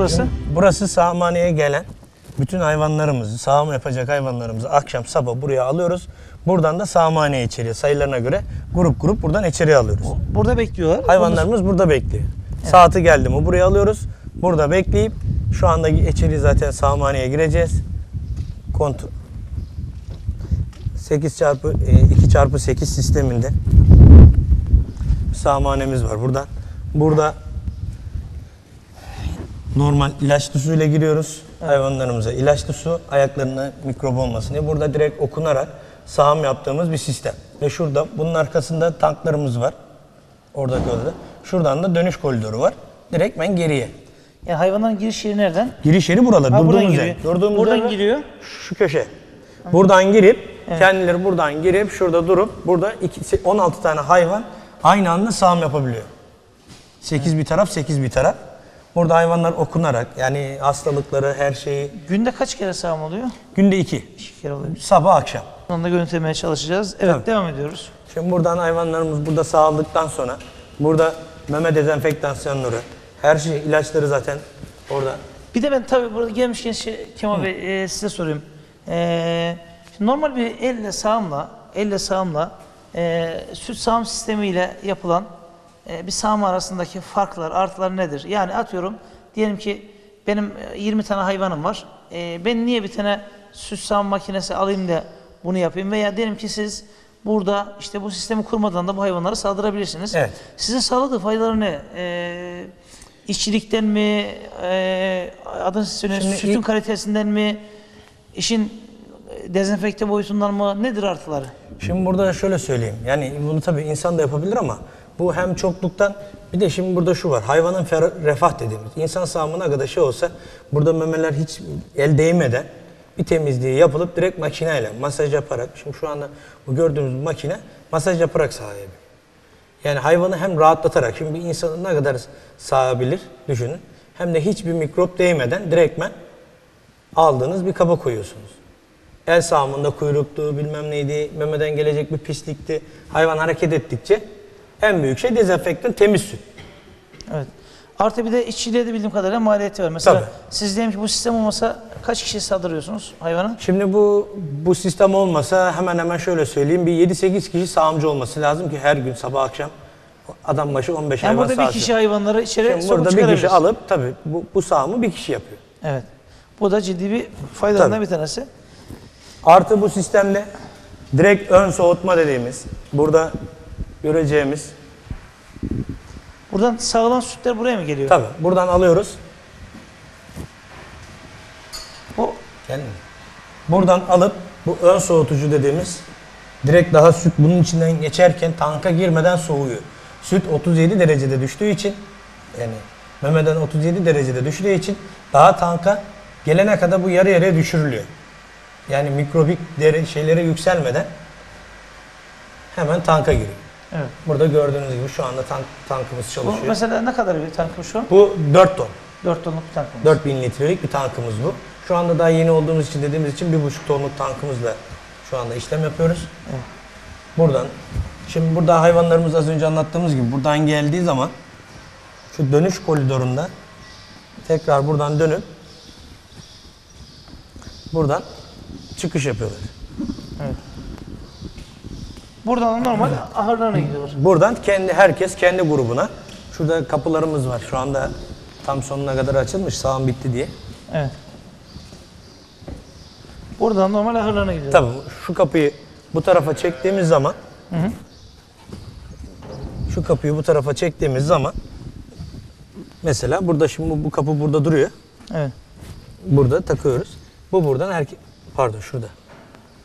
Burası. Burası sağmaneye gelen bütün hayvanlarımızı, sağım yapacak hayvanlarımızı akşam sabah buraya alıyoruz. Buradan da sağmaneye içeriye sayılarına göre grup grup buradan içeriye alıyoruz. Burada bekliyorlar. Hayvanlarımız burada bekliyor. Saati geldi mi buraya alıyoruz. Burada bekleyip şu anda içeri zaten sağmaneye gireceğiz. Kontrol. 8 çarpı e, 2 çarpı 8 sisteminde sağmanemiz var buradan. Burada normal ilaçlı suyla giriyoruz hayvanlarımıza. İlaçlı su ayaklarına mikrop olmasın diye. Burada direkt okunarak sağım yaptığımız bir sistem. Ve şurada bunun arkasında tanklarımız var. Orada gözde. Şuradan da dönüş koridoru var. Direkt ben geriye. Yani hayvanların giriş yeri nereden? Giriş yeri buralar. Ha, buradan durduğumuz giriyor. yer. Durduğumuz Buradan yer- giriyor. Şu köşe. Buradan girip kendileri buradan girip şurada durup burada iki, 16 tane hayvan aynı anda sağım yapabiliyor. 8 bir taraf, 8 bir taraf. Burada hayvanlar okunarak yani hastalıkları, her şeyi Günde kaç kere sağım oluyor? günde 2. İki kere oluyor. Sabah akşam. Onu da görüntülemeye çalışacağız. Evet Tabii. devam ediyoruz. Şimdi buradan hayvanlarımız burada sağladıktan sonra burada meme dezenfektasyonları, her şey ilaçları zaten orada. Bir de ben tabii burada gelmişken şey, Kemal Bey e, size sorayım. E, şimdi normal bir elle sağımla, elle sağımla e, süt sağım sistemiyle yapılan bir sağım arasındaki farklar, artılar nedir? Yani atıyorum diyelim ki benim e, 20 tane hayvanım var. E, ben niye bir tane süt sağım makinesi alayım da bunu yapayım? Veya diyelim ki siz burada işte bu sistemi kurmadan da bu hayvanları saldırabilirsiniz. Evet. Size sağladığı faydaları ne? E, İşçilikten mi, e, adını sütün ilk- kalitesinden mi, işin e, dezenfekte boyutundan mı, nedir artıları? Şimdi burada şöyle söyleyeyim. Yani bunu tabii insan da yapabilir ama bu hem çokluktan bir de şimdi burada şu var. Hayvanın refah dediğimiz. insan sağımına kadar şey olsa burada memeler hiç el değmeden bir temizliği yapılıp direkt makineyle masaj yaparak şimdi şu anda bu gördüğümüz makine masaj yaparak sağlayabilir. Yani hayvanı hem rahatlatarak şimdi bir insanı ne kadar sağabilir düşünün. Hem de hiçbir mikrop değmeden direktmen aldığınız bir kaba koyuyorsunuz. El sağımında kuyruktu, bilmem neydi, memeden gelecek bir pislikti. Hayvan hareket ettikçe en büyük şey dezenfektan temiz süt. Evet. Artı bir de işçiliğe de bildiğim kadarıyla maliyeti var. Mesela Tabii. siz diyelim ki bu sistem olmasa kaç kişi saldırıyorsunuz hayvana? Şimdi bu bu sistem olmasa hemen hemen şöyle söyleyeyim bir 7-8 kişi sağımcı olması lazım ki her gün sabah akşam adam başı 15 Yani hayvan burada bir kişi hayvanları içeri Şimdi sokup burada bir kişi alıp tabii bu, bu sağımı bir kişi yapıyor. Evet. Bu da ciddi bir faydalarından Tabii. bir tanesi. Artı bu sistemde direkt ön soğutma dediğimiz burada göreceğimiz Buradan sağlanan sütler buraya mı geliyor? tabii buradan alıyoruz. Bu Geldi mi? Buradan alıp bu ön soğutucu dediğimiz direkt daha süt bunun içinden geçerken tanka girmeden soğuyor. Süt 37 derecede düştüğü için yani memeden 37 derecede düştüğü için daha tanka gelene kadar bu yarı yarıya düşürülüyor. Yani mikrobik dere şeylere yükselmeden hemen tanka giriyor. Evet. Burada gördüğünüz gibi şu anda tank, tankımız Bu çalışıyor. mesela ne kadar bir tank bu şu? Bu 4 ton. 4 tonluk bir tank mı? 4000 litrelik bir tankımız bu. Şu anda daha yeni olduğumuz için dediğimiz için 1,5 tonluk tankımızla şu anda işlem yapıyoruz. Evet. Buradan, şimdi burada hayvanlarımız az önce anlattığımız gibi buradan geldiği zaman şu dönüş koridorunda tekrar buradan dönüp buradan çıkış yapıyorlar. Buradan da normal ahırlarına gidiyorlar. Buradan kendi herkes kendi grubuna. Şurada kapılarımız var. Şu anda tam sonuna kadar açılmış. Sağım bitti diye. Evet. Buradan normal ahırlarına gidiyorlar. Tabii şu kapıyı bu tarafa çektiğimiz zaman şu kapıyı bu tarafa çektiğimiz zaman mesela burada şimdi bu, bu kapı burada duruyor. Evet. Burada takıyoruz. Bu buradan erkek pardon şurada.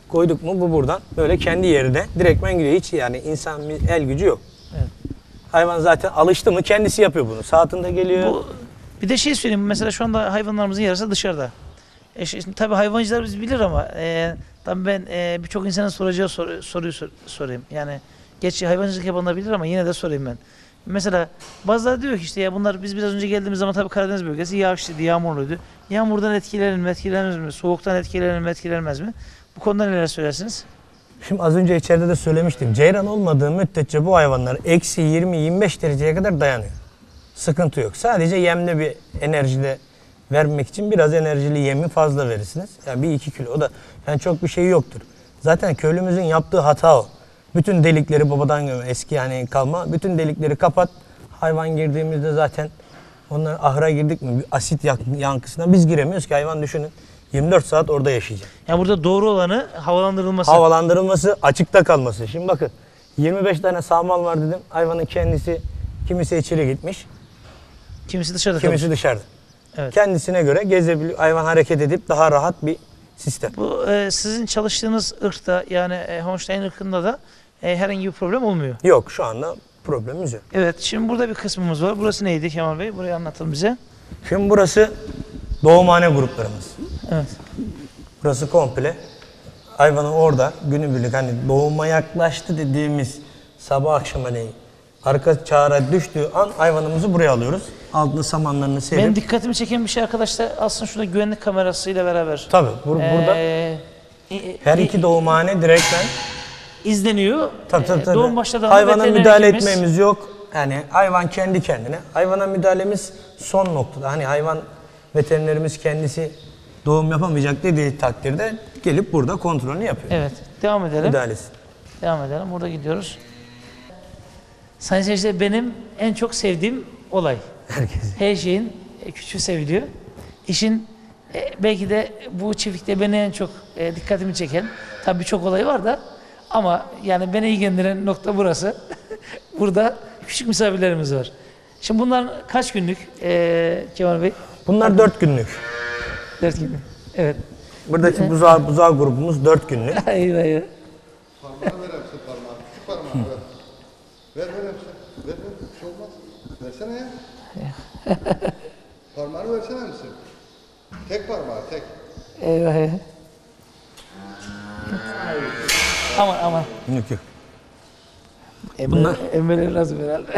Koyduk mu bu buradan böyle kendi yerine direktmen gidiyor. Hiç yani insan bir el gücü yok. Evet. Hayvan zaten alıştı mı kendisi yapıyor bunu. Saatinde geliyor. Bu, bir de şey söyleyeyim. Mesela şu anda hayvanlarımızın yarısı dışarıda. E şimdi, tabii hayvancılar biz bilir ama e, tabii ben e, birçok insanın soracağı soru, soruyu sor- sorayım. Yani geçi hayvancılık yapanlar bilir ama yine de sorayım ben. Mesela bazıları diyor ki işte ya bunlar biz biraz önce geldiğimiz zaman tabii Karadeniz bölgesi yağışlıydı, yağmurluydu. Yağmurdan etkilenir mi, etkilenmez mi? Soğuktan etkilenir mi, etkilenmez mi? Bu konuda neler söylersiniz? Şimdi az önce içeride de söylemiştim. Ceyran olmadığı müddetçe bu hayvanlar eksi 20-25 dereceye kadar dayanıyor. Sıkıntı yok. Sadece yemli bir enerjide vermek için biraz enerjili yemi fazla verirsiniz. Yani bir iki kilo. O da yani çok bir şey yoktur. Zaten köylümüzün yaptığı hata o. Bütün delikleri babadan göme eski yani kalma. Bütün delikleri kapat. Hayvan girdiğimizde zaten onlar ahıra girdik mi asit yankısına biz giremiyoruz ki hayvan düşünün. 24 saat orada yaşayacak. Yani burada doğru olanı havalandırılması. Havalandırılması, açıkta kalması. Şimdi bakın 25 tane sağmal var dedim. Hayvanın kendisi kimisi içeri gitmiş, Kimisi dışarıda kimisi kalmış. dışarıda. Evet. Kendisine göre gezebiliyor. Hayvan hareket edip daha rahat bir sistem. Bu e, sizin çalıştığınız ırkta yani e, Holstein ırkında da e, herhangi bir problem olmuyor. Yok şu anda problemimiz yok. Evet şimdi burada bir kısmımız var. Burası neydi Kemal Bey? Burayı anlatın bize. Şimdi burası doğumhane gruplarımız. Evet. Burası komple hayvanı orada günübirlik hani doğuma yaklaştı dediğimiz sabah akşam hani arka çağıra düştüğü an hayvanımızı buraya alıyoruz. Altında samanlarını serip. Benim dikkatimi çeken bir şey arkadaşlar aslında şurada güvenlik kamerasıyla beraber. Tabii bur- burada e, e, her iki doğumhane direkten izleniyor. Tabii tabii E, tabii. Doğum başladığında Hayvana müdahale hekimimiz- etmemiz yok. Yani hayvan kendi kendine. Hayvana müdahalemiz son noktada. Hani hayvan veterinerimiz kendisi doğum yapamayacak dediği takdirde gelip burada kontrolünü yapıyor. Evet. Devam edelim. Müdahalesi. Devam edelim. Burada gidiyoruz. Sayın seyirciler benim en çok sevdiğim olay. Herkes. Her şeyin e, küçüğü seviliyor. İşin e, belki de bu çiftlikte beni en çok e, dikkatimi çeken, tabii birçok olay var da ama yani beni ilgilendiren nokta burası. Burada küçük misafirlerimiz var. Şimdi bunlar kaç günlük e, Kemal Bey? Bunlar dört günlük. Dört günlük. Evet. Buradaki buzağı, buzağı grubumuz dört günlük. Eyvah eyvah. Parmağı ver hepsi parmağı. Şu parmağı ver. Ver ver hepsi. Ver ver. Bir şey olmaz. Versene ya. Parmağını versene misin? Tek parmağı tek. Eyvah eyvah. Aman aman. Yok yok. Bunlar emmeleri lazım herhalde.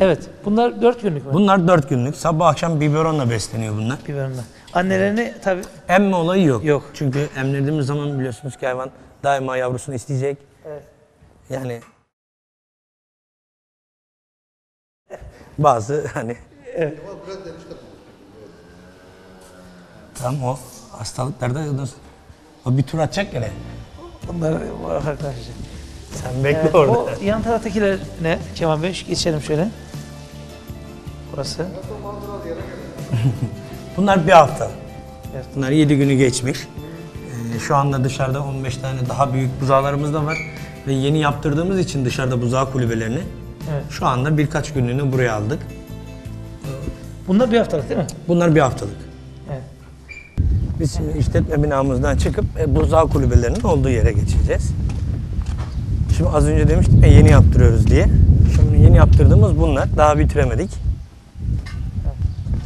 Evet. Bunlar dört günlük mü? Bunlar dört günlük. Sabah akşam biberonla besleniyor bunlar. Biberonla. Annelerini tabii Emme olayı yok. Yok. Çünkü emlediğimiz zaman biliyorsunuz ki hayvan daima yavrusunu isteyecek. Evet. Yani bazı hani kapı. tam o hastalıklarda o bir tur atacak gene. bunlar var arkadaşlar. Sen bekle Evet, orada. o yan taraftakiler ne? Kemal Bey geçelim şöyle. Burası. Bunlar bir hafta. Evet. Bunlar 7 günü geçmiş. Ee, şu anda dışarıda 15 tane daha büyük buzağlarımız da var. Ve yeni yaptırdığımız için dışarıda buzağı kulübelerini Evet. şu anda birkaç günlüğünü buraya aldık. Bunlar bir haftalık değil mi? Bunlar bir haftalık. Evet. Biz şimdi işletme binamızdan çıkıp e, buzağı kulübelerinin olduğu yere geçeceğiz. Şimdi az önce demiştim ya yeni yaptırıyoruz diye. Şimdi yeni yaptırdığımız bunlar. Daha bitiremedik.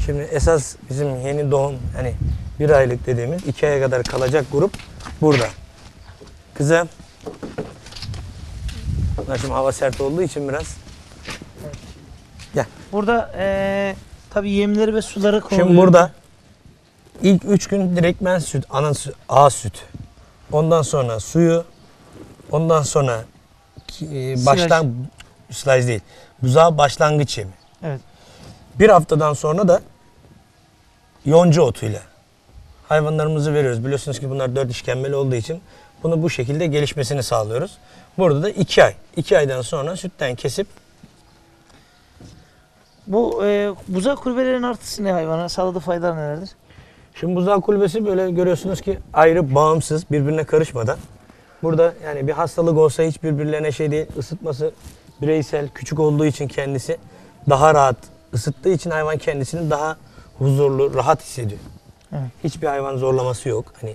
Şimdi esas bizim yeni doğum hani bir aylık dediğimiz iki aya kadar kalacak grup burada. Kızım. Bunlar şimdi hava sert olduğu için biraz. Gel. Burada eee tabii yemleri ve suları konuluyor. Şimdi burada ilk üç gün direktmen süt, ana süt, A süt. Ondan sonra suyu, ondan sonra e, baştan silaj değil. Buzağı başlangıç yemi. Evet. Bir haftadan sonra da yonca otuyla hayvanlarımızı veriyoruz. Biliyorsunuz ki bunlar dört işkembeli olduğu için bunu bu şekilde gelişmesini sağlıyoruz. Burada da iki ay. iki aydan sonra sütten kesip Bu eee buzağı kulübelerinin artısı ne hayvana? Sağladığı faydalar nelerdir? Şimdi buzağı kulübesi böyle görüyorsunuz ki ayrı, bağımsız, birbirine karışmadan. Burada yani bir hastalık olsa hiç birbirlerine şey değil, ısıtması bireysel, küçük olduğu için kendisi daha rahat ısıttığı için hayvan kendisini daha huzurlu, rahat hissediyor. Evet. Hiçbir hayvan zorlaması yok. Hani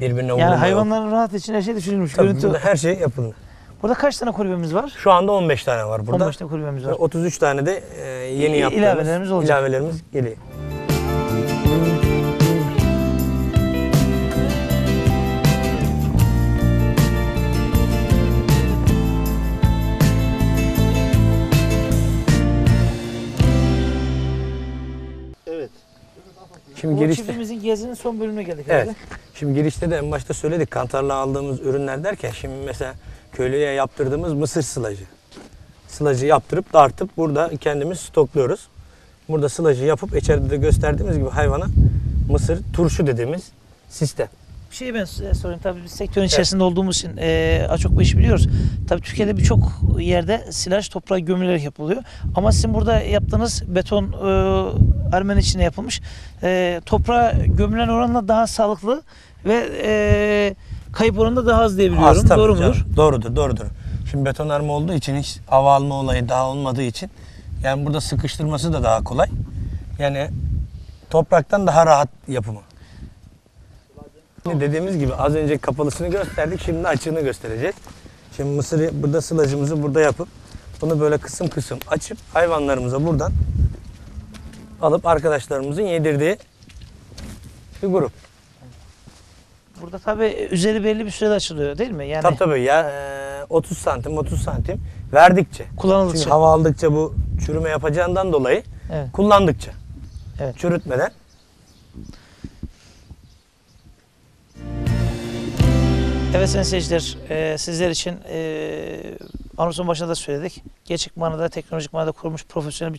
birbirine Yani vurma yok. hayvanların rahat için her şey düşünülmüş. Tabii Görüntü. burada her şey yapıldı. Burada kaç tane kulübemiz var? Şu anda 15 tane var burada. 15 tane kulübemiz var. 33 tane de e, yeni İ- yaptığımız ilavelerimiz olacak. ilavelerimiz geliyor. Şimdi Bu girişte çiftliğimizin gezinin son bölümüne geldik Evet. herhalde. Şimdi girişte de en başta söyledik kantarla aldığımız ürünler derken şimdi mesela köylüye yaptırdığımız mısır sılacı. Sılacı yaptırıp dartıp burada kendimiz stokluyoruz. Burada sılacı yapıp içeride de gösterdiğimiz gibi hayvana mısır turşu dediğimiz sistem. Bir şey ben size sorayım. Tabii biz sektörün içerisinde olduğumuz için e, çok bu işi biliyoruz. Tabii Türkiye'de birçok yerde silaj toprağa gömülerek yapılıyor. Ama sizin burada yaptığınız beton e, armen içine yapılmış. E, toprağa gömülen oranla daha sağlıklı ve e, kayıp oranı da daha az diye biliyorum. Az Doğru mudur? Doğrudur, doğrudur. Şimdi betonarme olduğu için hiç hava alma olayı daha olmadığı için yani burada sıkıştırması da daha kolay. Yani topraktan daha rahat yapımı. Dediğimiz gibi az önce kapalısını gösterdik, şimdi açığını göstereceğiz. Şimdi mısırı burada sılacımızı burada yapıp bunu böyle kısım kısım açıp hayvanlarımıza buradan alıp arkadaşlarımızın yedirdiği bir grup. Burada tabii üzeri belli bir sürede açılıyor değil mi? Yani Tabii tabii ya e, 30 santim 30 santim verdikçe. kullanıldıkça. Çünkü hava aldıkça bu çürüme yapacağından dolayı Evet. kullandıkça. Evet. Çürütmeden. Evet sayın seyirciler, e, sizler için e, anonsun başında da söyledik. Gerçek manada, teknolojik manada kurulmuş profesyonel bir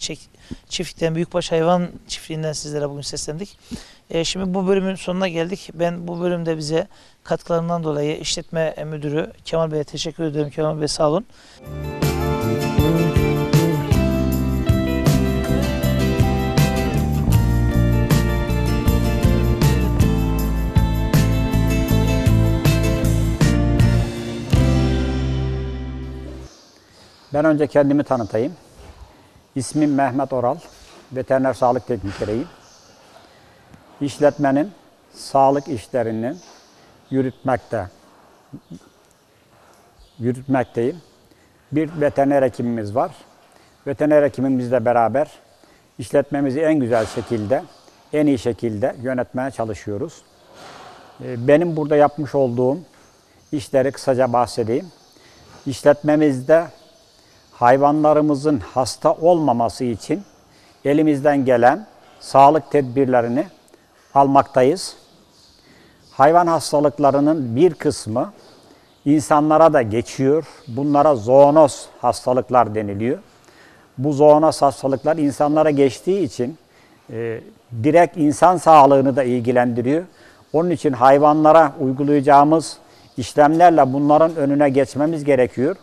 çiftlikten, büyükbaş hayvan çiftliğinden sizlere bugün seslendik. E, şimdi bu bölümün sonuna geldik. Ben bu bölümde bize katkılarından dolayı işletme müdürü Kemal Bey'e teşekkür ederim. Kemal Bey sağ olun. Ben önce kendimi tanıtayım. İsmim Mehmet Oral. Veteriner sağlık teknikeriyim. İşletmenin sağlık işlerini yürütmekte yürütmekteyim. Bir veteriner hekimimiz var. Veteriner hekimimizle beraber işletmemizi en güzel şekilde, en iyi şekilde yönetmeye çalışıyoruz. Ee, Benim burada yapmış olduğum işleri kısaca bahsedeyim. İşletmemizde hayvanlarımızın hasta olmaması için elimizden gelen sağlık tedbirlerini almaktayız. Hayvan hastalıklarının bir kısmı insanlara da geçiyor. Bunlara zoonoz hastalıklar deniliyor. Bu zoonoz hastalıklar insanlara geçtiği için e, direkt insan sağlığını da ilgilendiriyor. Onun için hayvanlara uygulayacağımız işlemlerle bunların önüne geçmemiz gerekiyor.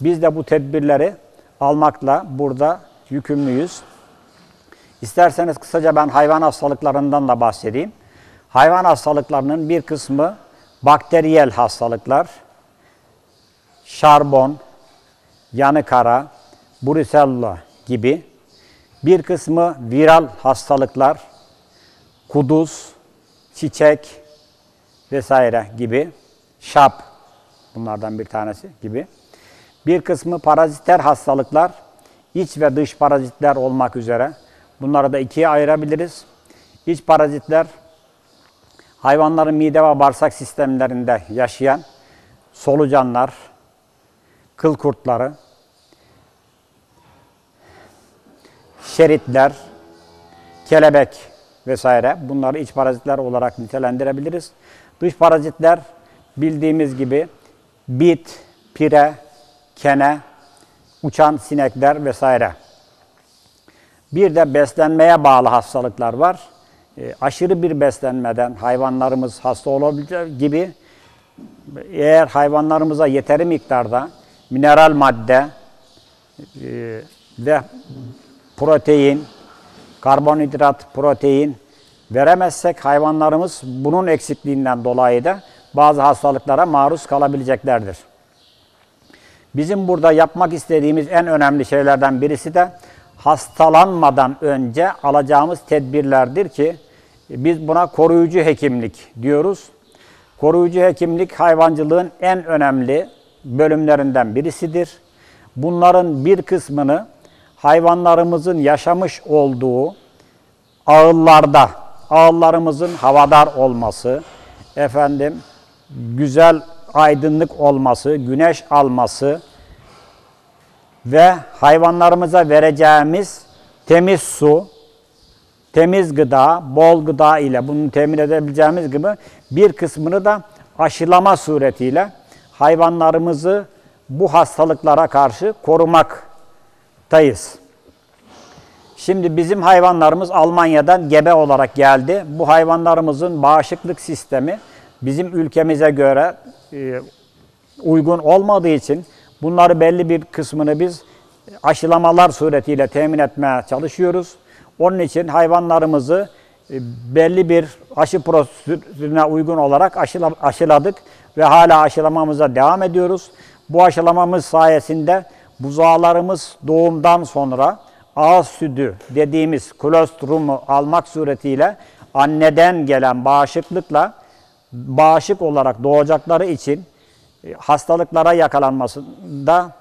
Biz de bu tedbirleri almakla burada yükümlüyüz. İsterseniz kısaca ben hayvan hastalıklarından da bahsedeyim. Hayvan hastalıklarının bir kısmı bakteriyel hastalıklar, şarbon, yanı kara, brusella gibi. Bir kısmı viral hastalıklar, kuduz, çiçek vesaire gibi. Şap bunlardan bir tanesi gibi. Bir kısmı paraziter hastalıklar, iç ve dış parazitler olmak üzere. Bunları da ikiye ayırabiliriz. İç parazitler hayvanların mide ve bağırsak sistemlerinde yaşayan solucanlar, kıl kurtları, şeritler, kelebek vesaire bunları iç parazitler olarak nitelendirebiliriz. Dış parazitler bildiğimiz gibi bit, pire, kene, uçan sinekler vesaire. Bir de beslenmeye bağlı hastalıklar var. E, aşırı bir beslenmeden hayvanlarımız hasta olabilecek gibi eğer hayvanlarımıza yeteri miktarda mineral madde e, ve protein, karbonhidrat, protein veremezsek hayvanlarımız bunun eksikliğinden dolayı da bazı hastalıklara maruz kalabileceklerdir. Bizim burada yapmak istediğimiz en önemli şeylerden birisi de hastalanmadan önce alacağımız tedbirlerdir ki biz buna koruyucu hekimlik diyoruz. Koruyucu hekimlik hayvancılığın en önemli bölümlerinden birisidir. Bunların bir kısmını hayvanlarımızın yaşamış olduğu ağıllarda, ağıllarımızın havadar olması, efendim güzel aydınlık olması, güneş alması ve hayvanlarımıza vereceğimiz temiz su, temiz gıda, bol gıda ile bunu temin edebileceğimiz gibi bir kısmını da aşılama suretiyle hayvanlarımızı bu hastalıklara karşı korumak yapmaktayız. Şimdi bizim hayvanlarımız Almanya'dan gebe olarak geldi. Bu hayvanlarımızın bağışıklık sistemi bizim ülkemize göre e, uygun olmadığı için bunları belli bir kısmını biz aşılamalar suretiyle temin etmeye çalışıyoruz. Onun için hayvanlarımızı e, belli bir aşı prosedürüne uygun olarak aşıla- aşıladık ve hala aşılamamıza devam ediyoruz. Bu aşılamamız sayesinde buzağlarımız doğumdan sonra ağız sütü dediğimiz kolostrumu almak suretiyle anneden gelen bağışıklıkla bağışık olarak doğacakları için e, hastalıklara yakalanmasında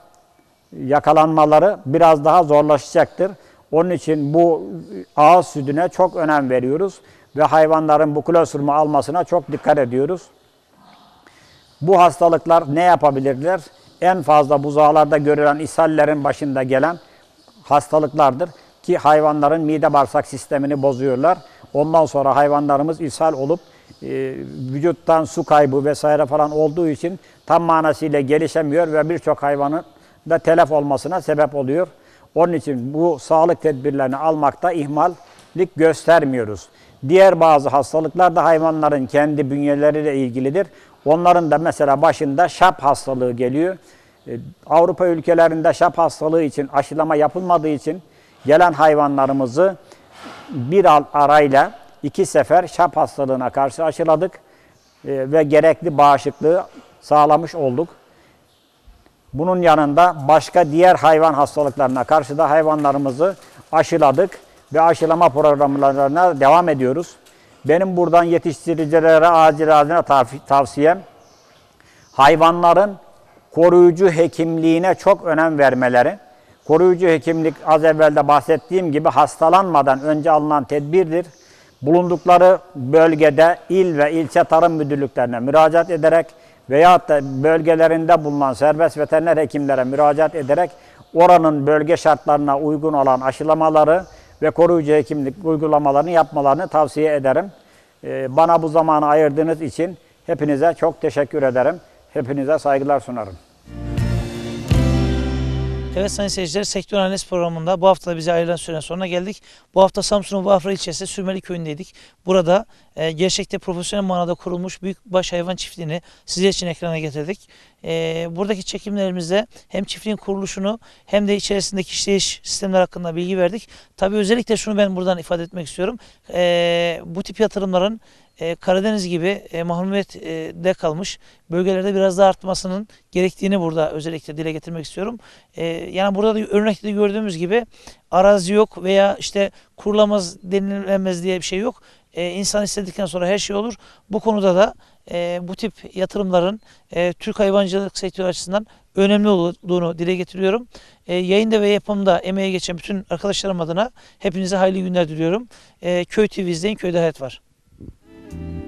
yakalanmaları biraz daha zorlaşacaktır. Onun için bu ağız sütüne çok önem veriyoruz ve hayvanların bu kolostrumu almasına çok dikkat ediyoruz. Bu hastalıklar ne yapabilirler? En fazla buzağlarda görülen ishallerin başında gelen hastalıklardır ki hayvanların mide bağırsak sistemini bozuyorlar. Ondan sonra hayvanlarımız ishal olup e, vücuttan su kaybı vesaire falan olduğu için tam manasıyla gelişemiyor ve birçok hayvanın da telef olmasına sebep oluyor. Onun için bu sağlık tedbirlerini almakta ihmallik göstermiyoruz. Diğer bazı hastalıklar da hayvanların kendi bünyeleriyle ilgilidir. Onların da mesela başında şap hastalığı geliyor. E, Avrupa ülkelerinde şap hastalığı için aşılama yapılmadığı için gelen hayvanlarımızı bir arayla iki sefer şap hastalığına karşı aşıladık e, ve gerekli bağışıklığı sağlamış olduk. Bunun yanında başka diğer hayvan hastalıklarına karşı da hayvanlarımızı aşıladık ve aşılama programlarına devam ediyoruz. Benim buradan yetiştiricilere acil tavsiyem hayvanların koruyucu hekimliğine çok önem vermeleri. Koruyucu hekimlik az evvel de bahsettiğim gibi hastalanmadan önce alınan tedbirdir. Bulundukları bölgede il ve ilçe tarım müdürlüklerine müracaat ederek veyahut da bölgelerinde bulunan serbest veteriner hekimlere müracaat ederek oranın bölge şartlarına uygun olan aşılamaları ve koruyucu hekimlik uygulamalarını yapmalarını tavsiye ederim. Ee, Bana bu zamanı ayırdığınız için hepinize çok teşekkür ederim. Hepinize saygılar sunarım. Evet sayın seyirciler Sektör Analiz programında bu hafta bize ayrılan sürenin sonuna geldik. Bu hafta Samsun'un Vafra ilçesi Sürmeli köyündeydik. Burada e, gerçekte profesyonel manada kurulmuş büyükbaş hayvan çiftliğini sizler için ekrana getirdik. E, buradaki çekimlerimizde hem çiftliğin kuruluşunu hem de içerisindeki işleyiş sistemler hakkında bilgi verdik. Tabii özellikle şunu ben buradan ifade etmek istiyorum. E, bu tip yatırımların e, Karadeniz gibi e, mahrumiyette kalmış bölgelerde biraz daha artmasının gerektiğini burada özellikle dile getirmek istiyorum. E, yani burada da örnekte de gördüğümüz gibi arazi yok veya işte kurulamaz denilemez diye bir şey yok. E, insan istedikten sonra her şey olur. Bu konuda da e, bu tip yatırımların Türk hayvancılık sektörü açısından önemli olduğunu dile getiriyorum. Yayında ve yapımda emeğe geçen bütün arkadaşlarım adına hepinize hayırlı günler diliyorum. Köy TV izleyin, köyde hayat var. Thank you.